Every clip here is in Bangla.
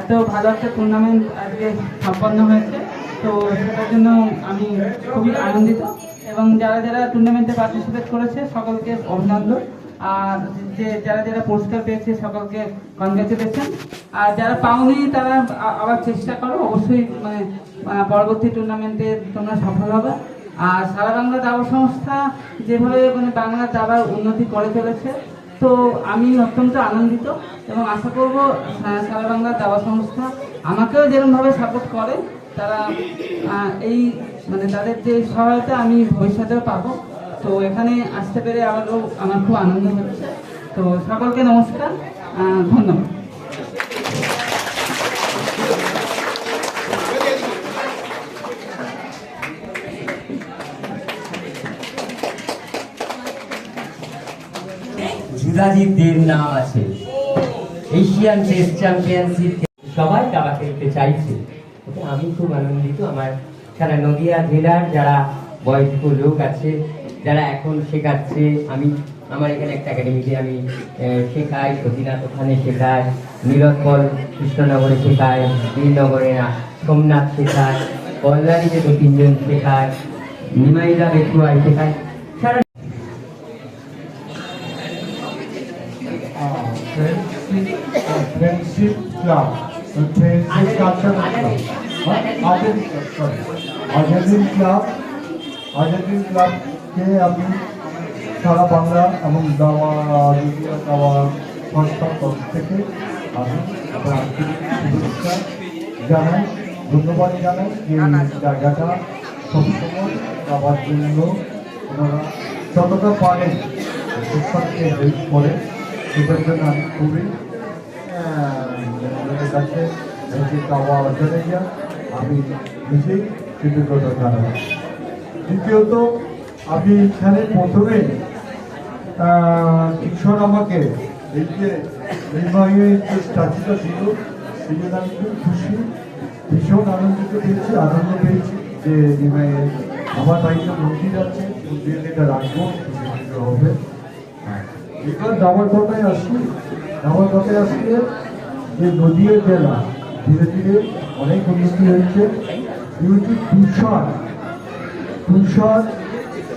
এত ভালো একটা টুর্নামেন্ট আজকে সম্পন্ন হয়েছে। তো সেটার জন্য আমি খুবই আনন্দিত এবং যারা যারা টুর্নামেন্টে পার্টিসিপেট করেছে, সকলকে অভিনন্দন। আর যে যারা যারা পুরস্কার পেয়েছে, সকলকে কনগ্রাচুলেশন আর যারা পাওনি, তারা আবার চেষ্টা করো। অবশ্যই মানে পরবর্তী টুর্নামেন্টে তোমরা সফল হবে। আর সারা বাংলা দাবা সংস্থা যেভাবে মানে বাংলা দাবার উন্নতি করে চলেছে তো আমি অত্যন্ত আনন্দিত এবং আশা করব সারা বাংলা দাবা সংস্থা আমাকেও যেরকমভাবে সাপোর্ট করে, তারা এই মানে তাদের যে সহায়তা আমি ভবিষ্যতেও পাব। তো এখানে আসতে পেরে আমারও আমার খুব আনন্দ হচ্ছে। তো সকলকে নমস্কার ধন্যবাদ। যুদাজিৎদের নাম আছে। এশিয়ান টেস্ট চ্যাম্পিয়নশিপ সবাই দাবা খেলতে চাইছে। আমি খুব আনন্দিত। আমার সারা নদিয়া জেলার যারা বয়স্ক লোক আছে, যারা এখন শেখাচ্ছে, আমি আমার এখানে একটা একাডেমিতে আমি শেখাই, সতীনাথ ওখানে শেখাই নীলকল কৃষ্ণনগরে শেখাই, বীরনগরে সোমনাথ শেখায় কল্যাণীতে দু তিনজন শেখায় নিমাইদা বেতুয়ায় শেখায় সারা friendship club friendship culture Azadin sorry Azadin club Azadin ক্লাবকে আমি সারা বাংলা এবং দাওয়া দাওয়া সংস্থার তরফ থেকে আমি শুভেচ্ছা জানাই, ধন্যবাদ জানাই যে জায়গাটা সবসময় যাওয়ার জন্য। ওনারা যতটা পারেন শিক্ষককে হেল্প করে সেটার জন্য আমি খুবই কাছে আমি নিজেই কৃতজ্ঞতা জানাই। দ্বিতীয়ত, আমি এখানে প্রথমে কিশোর আমাকে এই যে নির্বাহী যে স্ট্যাচুটা ছিল, সেই আমি খুব খুশি। ভীষণ আনন্দিত পেয়েছি, আনন্দ পেয়েছি যে আমার বাড়িতে মন্দির আছে এটা রাখব হবে। হ্যাঁ। এবার দাবার কথায় আসি। দাবার কথায় আসলে যে নদীয়া জেলা ধীরে ধীরে অনেক উন্নতি হয়েছে যেহেতু তুষার তুষার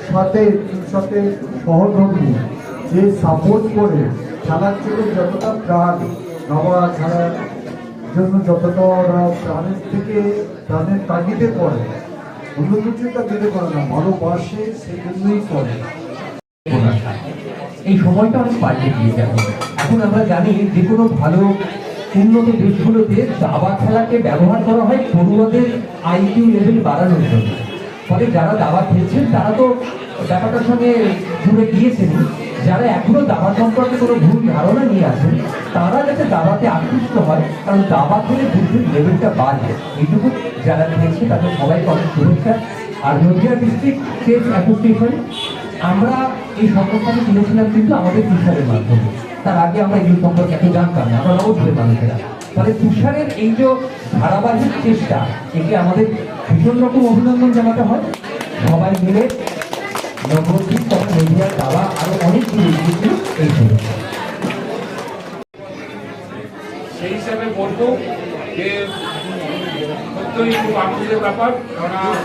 সাথে সাথে সহধর্মী যে সাপোর্ট করে খেলার জন্য যতটা প্রাণ বাবা খেলার জন্য যতটা ওরা প্রাণের থেকে প্রাণের তাগিদে করে অন্য কিছু তাগিদে করে না ভালোবাসে সেই জন্যই করে। এই সময়টা অনেক পাল্টে এখন এখন আমরা জানি যে কোনো ভালো উন্নত দেশগুলোতে দাবা খেলাকে ব্যবহার করা হয় পড়ুয়াদের আইকিউ লেভেল বাড়ানোর জন্য। ফলে যারা দাবা খেলছেন, তারা তো ব্যাপারটার সঙ্গে জুড়ে গিয়েছেন। যারা এখনও দাবা সম্পর্কে কোনো ভুল ধারণা নিয়ে আসেন তারা যাতে দাবাতে আকৃষ্ট হয়, কারণ দাবা খেলে বুদ্ধির লেভেলটা বাড়বে এইটুকু যারা খেলছে, তাদের সবাইকে অনেক শুভেচ্ছা। আর নদিয়া ডিস্ট্রিক্ট চেস অ্যাসোসিয়েশন আমরা এই সংগঠনকে কিনেছিলাম কিন্তু আমাদের তুষারের মাধ্যমে। তার আগে আমরা এগুলো সম্পর্কে এত জানতাম না আমরা নবদ্বীপের মানুষেরা তাহলে তুষারের এই যে ধারাবাহিক চেষ্টা, একে আমাদের ভীষণ রকম অভিনন্দন জানাতে হয়। সবাই মিলে নবদ্বীপ তথা নদীয়ার দাবা আরও অনেক এগিয়েছিল, এই জন্য। সেই হিসাবে বলব যে, সত্যই খুব আনন্দের ব্যাপার। কারণ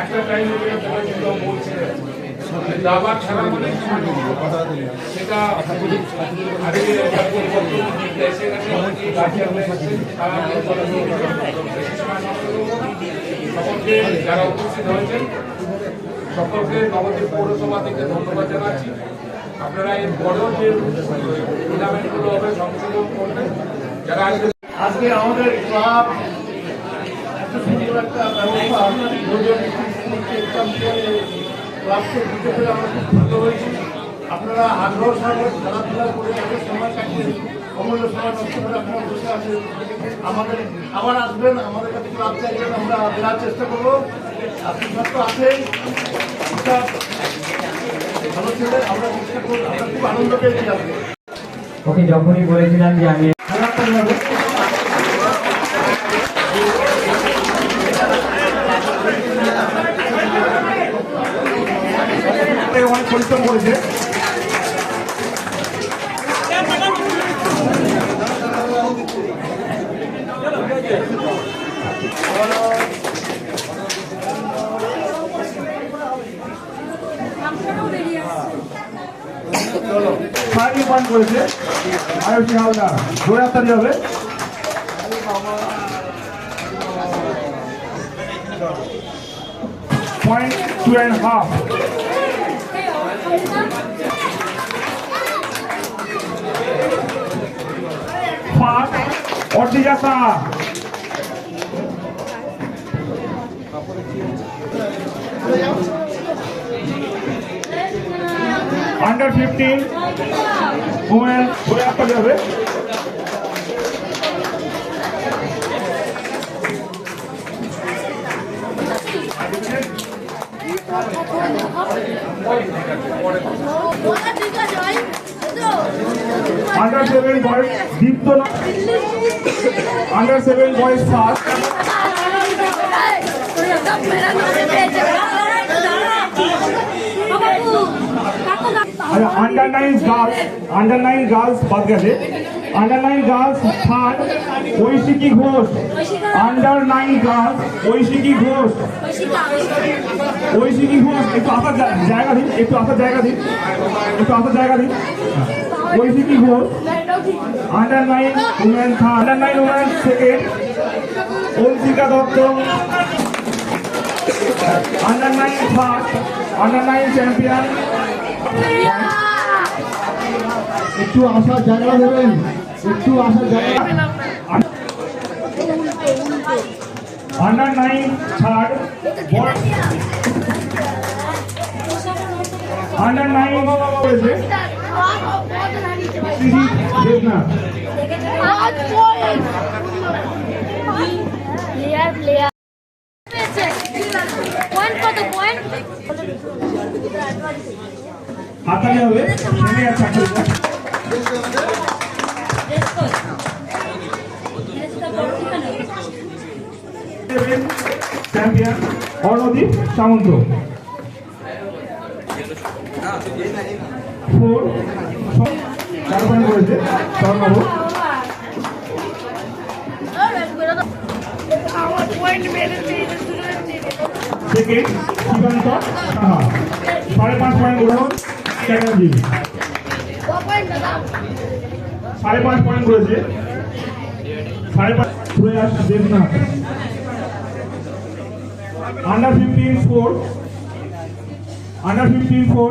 একটা টাইম বলেছিল বলছে যে দাবা খেলা মানে সেটা। সকলকে যারা উপস্থিত হয়েছেন, সকলকে নবদ্বীপ পৌরসভা থেকে ধন্যবাদ জানাচ্ছি আপনারা এর বড় যে টুর্নামেন্টগুলো হবে, সংশোধন করবেন, যারা আজকে আজকে আমাদের ক্লাব এত সুন্দর একটা ক্লাবকে দিতে পেরে আমরা খুব ভালো হয়েছি। আপনারা আগ্রহ সহকারে খেলাধুলা করে এত সময় কাটিয়ে অমূল্য সময় নষ্ট করে আপনারা বসে আছেন। আমাদের আবার আসবেন আমাদের কাছে ক্লাব চাইবেন আমরা দেওয়ার চেষ্টা করব। আপনি সব তো আছেন ভালো ছেলে আমরা চেষ্টা করব। আমরা খুব আনন্দ পেয়েছি আজকে ওকে যখনই বলেছিলাম যে আমি করেছে? সারি পান করেছে। আয়ুষী হাওলা ধরে আত্মারি হবে। পয়েন্ট টু অ্যান্ড হাফ অর্ধিজাতা আন্ডার ফিফটিন ওমেন জোরে হাততালি হবে under seven boys Dipto under seven boys first under nine girls under nine girls বাদ গেছে। Under nine girls third Aishiki Ghosh. Under nine girls Aishiki Ghosh. Aishiki Ghosh, একটু আসার জায়গা দিন, একটু আসার জায়গা দিন, একটু আসার জায়গা দিন। Aishiki Ghosh under nine women under nine women second Ankika Dutta. Under nine first under nine champion একটু আসার জায়গা দেবেন একটু আসার জায়গা under nine third under nine হয়েছে হাতালি হবে। চ্যাম্পিয়ন অর্ণদীপ সামন্ত ফোর চার পয়েন্ট করেছে শিবান্ত সাহা সাড়ে পাঁচ পয়েন্ট গ্রহণ চ্যাটার্জি সাড়ে পাঁচ পয়েন্ট করেছে সাড়ে পাঁচ Prayas Debnath under fifteen four under fifteen four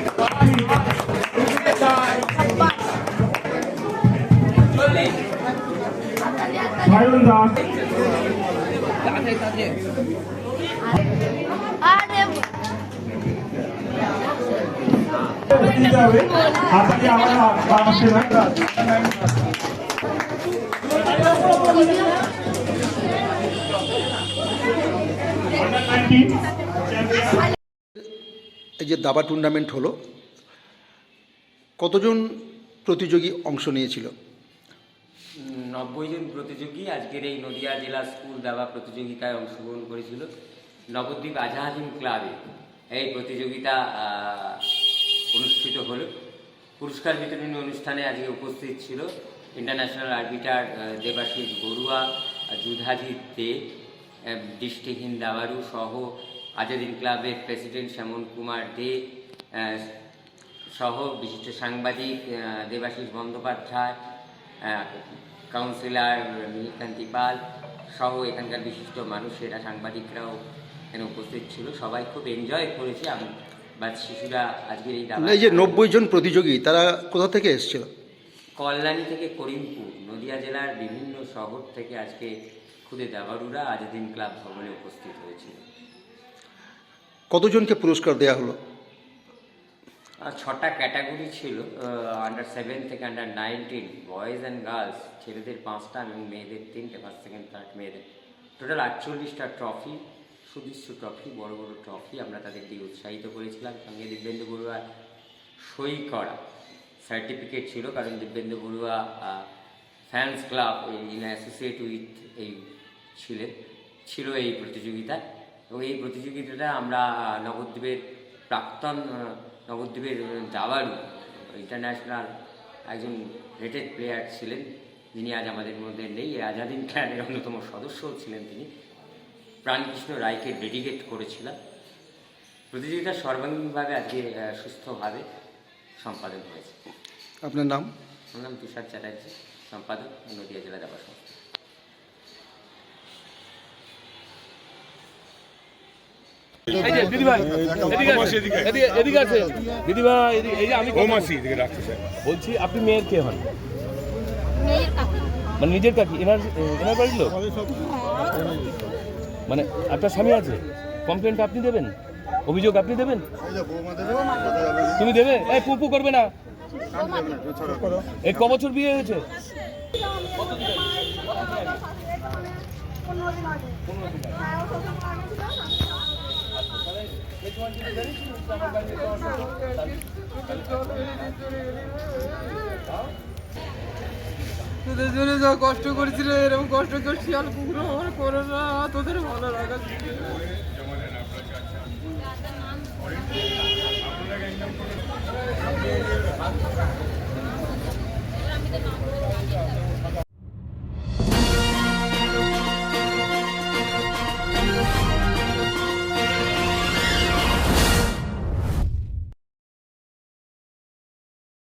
এই যে দাবা টুর্নামেন্ট হলো কতজন প্রতিযোগী অংশ নিয়েছিল? নব্বই জন প্রতিযোগী আজকের এই নদিয়া জেলা স্কুল দাবা প্রতিযোগিতায় অংশগ্রহণ করেছিল নবদ্বীপ আজাহাদিন ক্লাবে। এই প্রতিযোগিতা অনুষ্ঠিত হলো। পুরস্কার বিতরণী অনুষ্ঠানে আজকে উপস্থিত ছিল ইন্টারন্যাশনাল আরবিটার দেবাশিস বড়ুয়া যুধাজিৎ দে দৃষ্টিহীন দাবারু সহ আজাদিন ক্লাবের প্রেসিডেন্ট শ্যামল কুমার দে সহ বিশিষ্ট সাংবাদিক আহ, দেবাশিস বন্দ্যোপাধ্যায় কাউন্সিলর মিহিকান্তি পাল সহ এখানকার বিশিষ্ট মানুষেরা সাংবাদিকরাও এখানে উপস্থিত ছিল। সবাই খুব এনজয় করেছে। আমি বা শিশুরা আজকের এই দাবা এই যে নব্বই জন প্রতিযোগী তারা কোথা থেকে এসেছিল? কল্যাণী থেকে করিমপুর নদিয়া জেলার বিভিন্ন শহর থেকে আজকে খুদে দাবারুরা আজাদিন ক্লাব ভবনে উপস্থিত হয়েছিল। কতজনকে পুরস্কার দেওয়া হলো? ছটা ক্যাটাগরি ছিল আন্ডার সেভেন থেকে under nineteen boys and girls ছেলেদের পাঁচটা এবং মেয়েদের তিনটে ফার্স্ট সেকেন্ড থার্ড মেয়েদের। টোটাল আটচল্লিশটা ট্রফি সুদৃশ্য ট্রফি বড় বড় ট্রফি আমরা তাদের দিয়ে উৎসাহিত করেছিলাম। সঙ্গে দিব্যেন্দু বড়ুয়ার সই করা সার্টিফিকেট ছিল, কারণ Dibyendu Barua fans club in associate with এই ছিলেন, ছিল এই প্রতিযোগিতায়। এবং এই প্রতিযোগিতাটা আমরা নবদ্বীপের প্রাক্তন নবদ্বীপের দাবাড়ু ইন্টারন্যাশনাল একজন রেটেড প্লেয়ার ছিলেন। যিনি আজ আমাদের মধ্যে নেই। এই আজাদিন ক্লাবের অন্যতম সদস্যও ছিলেন তিনি। প্রাণকৃষ্ণ রায়কে ডেডিকেট করেছিলেন প্রতিযোগিতা সর্বাঙ্গীনভাবে আজকে সুস্থভাবে সম্পাদন হয়েছে। আপনার নাম? আমার নাম তুষার চ্যাটার্জি সম্পাদক নদীয়া জেলা দাবা সংস্থা। বলছি। আপনি মেয়ের কে হন? মানে নিজের কাকি এনার এনার বাড়ির লোক? মানে আপনার স্বামী আছে? কমপ্লেনটা আপনি দেবেন? অভিযোগ আপনি দেবেন? তুমি দেবে? এই পুপু করবে না। এই ক বছর বিয়ে হয়েছে? তোদের জন্য যা কষ্ট করেছিল, এরকম কষ্ট কেউ শিয়াল কুকুর আমার করে না তোদের ভালো লাগা নাম